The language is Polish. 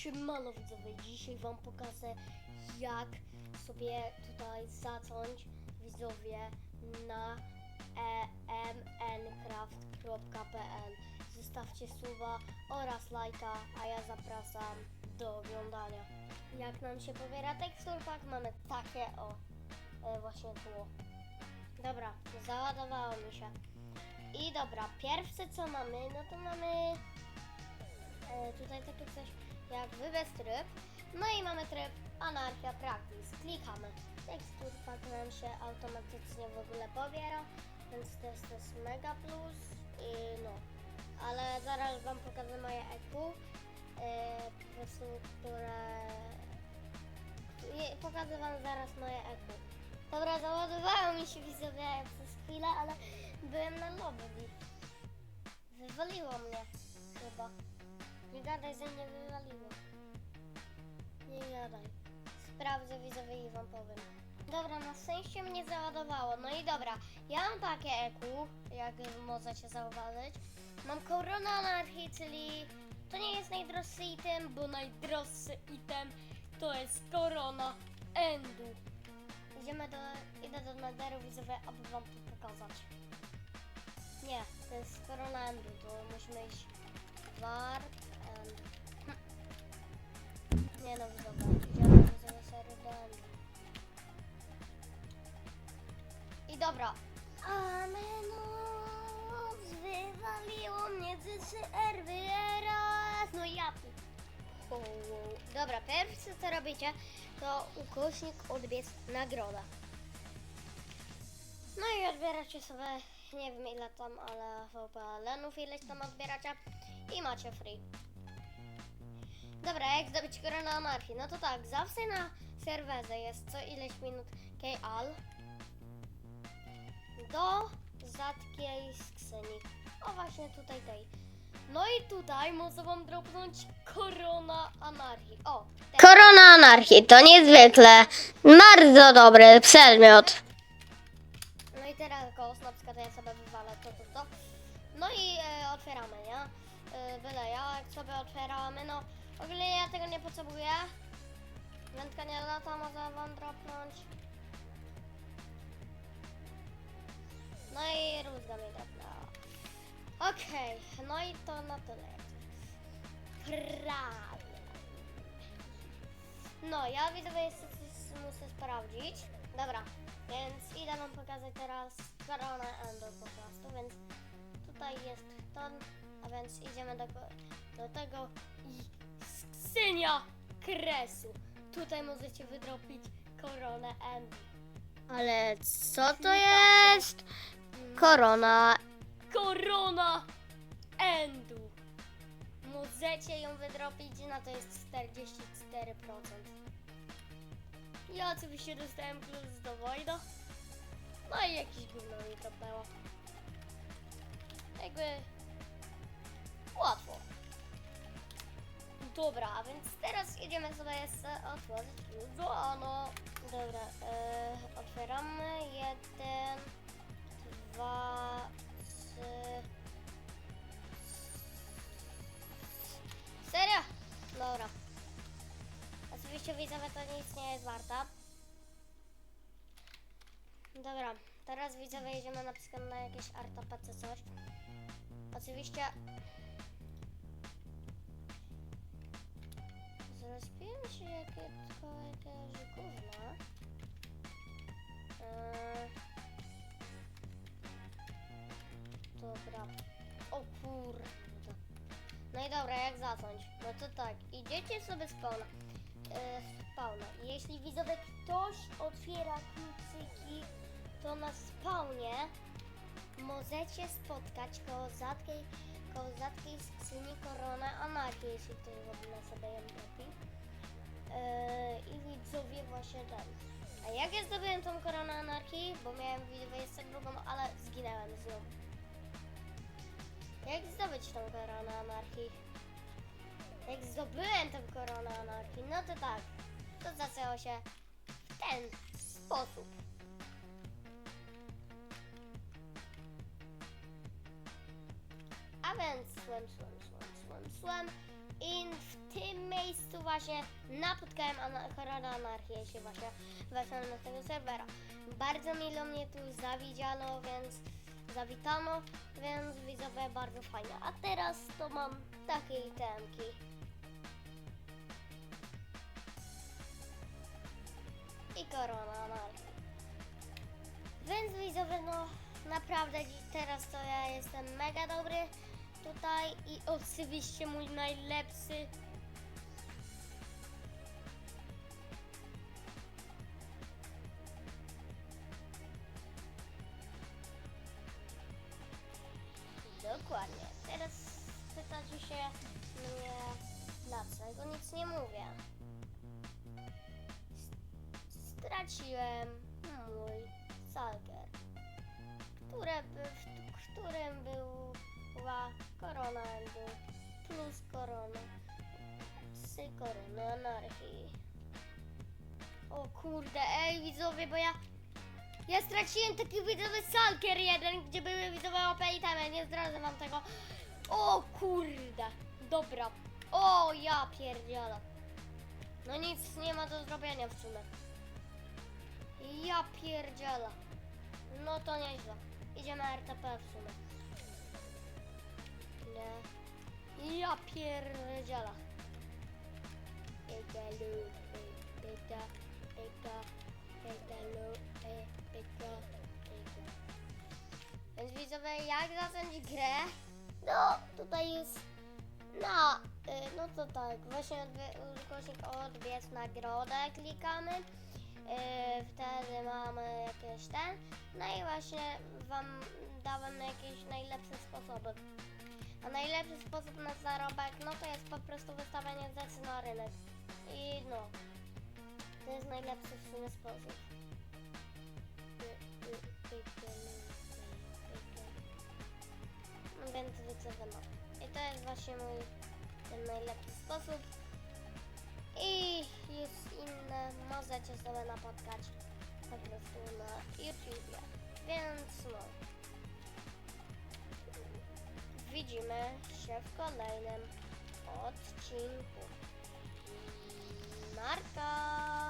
Siemano widzowie, dzisiaj wam pokażę jak sobie tutaj zacząć widzowie na emncraft.pl Zostawcie suba oraz lajka, a ja zapraszam do oglądania. Jak nam się pobiera teksturpak, mamy takie o e, właśnie tło. Dobra, załadowało mi się. I dobra, pierwsze co mamy, no to mamy e, tutaj takie coś jak wybierz tryb. No i mamy tryb Anarchia Practice. Klikamy. Tekstur pak nam się automatycznie w ogóle pobiera, więc jest, to jest mega plus i no. Ale zaraz wam pokażę moje EQ, e, po prostu, które... Nie, pokażę wam zaraz moje EQ. Dobra, załadowało mi się widzowie przez chwilę, ale byłem na lobby. Wywaliło mnie gadaj, że mnie wywaliło. Nie gadaj. Sprawdzę widzowie i wam powiem. Dobra, na szczęście mnie załadowało. No i dobra, ja mam takie EQ, jak możecie zauważyć. Mam Corona Anarchy, czyli to nie jest najdroższy item, bo najdroższy item to jest Corona Endu. Idziemy do, idę do Netheru widzowie, aby wam to pokazać. Nie, to jest Corona Endu, to musimy iść Warp Nie no, dobra, sery do Endu. I dobra. Amenos, wywaliło mnie z serwera. No ja ho. Dobra, pierwsze co robicie, to ukośnik odbierz nagroda. No i odbieracie sobie, nie wiem ile tam, ale VPN-ów ileś tam odbieracie i macie free. Dobra, jak zdobyć koronę anarchii? No to tak, zawsze na serwerze jest co ileś minut KL do rzadkiej skrzyni. O właśnie tutaj tej. No i tutaj może wam dropnąć korona anarchii. O, ten. Korona anarchii to niezwykle bardzo dobry przedmiot. No i teraz ghost, na przykład ja sobie wywalę to, to, to. No i e, otwieramy, nie? E, byle ja, jak sobie otwieramy, no ogólnie ja tego nie potrzebuję. Wędka nie lata, może wam dropnąć. No i rózga mi dropnęła. Okej, no i to na tyle. Prawie. No, ja widzowie jeszcze coś muszę sprawdzić. Dobra, więc idę wam pokazać teraz koronę Endo po prostu, więc tutaj jest ton, a więc idziemy do, do tego i skrzynia kresu. Tutaj możecie wydropić koronę Endo. Ale co to jest? Korona. Korona Endu. Możecie ją wydropić, na to jest 44%. Ja oczywiście dostałem klucz do Wojda. No i jakiś gówno mi dropnęło. Jakby łatwo. Dobra, a więc teraz idziemy sobie otworzyć klucz do Ano. Dobra, e, otwieramy jeden, dwa, trzy. Serio? Dobra. Oczywiście widzowie to nic nie jest warta. Dobra, teraz widzowie jedziemy na przykład na jakieś artapece coś. Oczywiście... Zrespiłem się jakie, tylko jakieś gówno. Eee... Dobra. O kurde. No i dobra, jak zacząć? No to tak, idziecie sobie z. E, z spawna. Jeśli widzowie ktoś otwiera kluczyki, to na spawnie możecie spotkać koło rzadkiej, koło rzadkiej skrzyni koronę anarchii, jeśli ktoś w ogóle sobie ją kupi. E, I widzowie właśnie ten. A jak ja zdobyłem tą koronę anarchii, bo miałem drugą, ale zginęłem z nią. Jak zdobyć tą koronę anarchii? Jak zdobyłem tą koronę anarchii, no to tak. To zaczęło się w ten sposób. A więc słem, słem, słem, słem, słem. I w tym miejscu właśnie napotkałem Korona Anarchię się właśnie weszłem na tego serwera. Bardzo milo mnie tu zawidziano, więc zawitano, więc widzowie bardzo fajnie. A teraz to mam takie itemki. I Korona Anarchii. Więc widzowie, no naprawdę teraz to ja jestem mega dobry tutaj i oczywiście mój najlepszy Dokładnie. Teraz pytacie się mnie, dlaczego nic nie mówię. Straciłem mój salker, które, by- w którym była korona endu plus korona z korony anarchii. O kurde, ej widzowie, bo ja ja straciłem taki widzowy salkier jeden, gdzie były widzowe OP itemy, nie zdradzę wam tego. O kurde, dobra. O ja pierdzielę. No nic nie ma do zrobienia w sumie. Ja pierdzielę. No to nieźle. Idziemy RTP w sumie. Nie. Ja pierdzielę. Pyka, lu, pyka, pyka, pyka, lu, pyka, pyka. Więc widzowie, jak zacząć grę? No, tutaj jest no, y, no to tak, właśnie użytkownik odbierz nagrodę, klikamy, y, wtedy mamy jakieś ten, no i właśnie Wam dałem jakieś najlepsze sposoby. A najlepszy sposób na zarobek, no to jest po prostu wystawianie rzeczy na rynek. I no, to jest najlepszy w sumie sposób. Więc wiecie, no. I to jest właśnie mój ten najlepszy sposób. I jest inne, możecie sobie napotkać po prostu na YouTubie. Więc no. Widzimy się w kolejnym odcinku. Marka!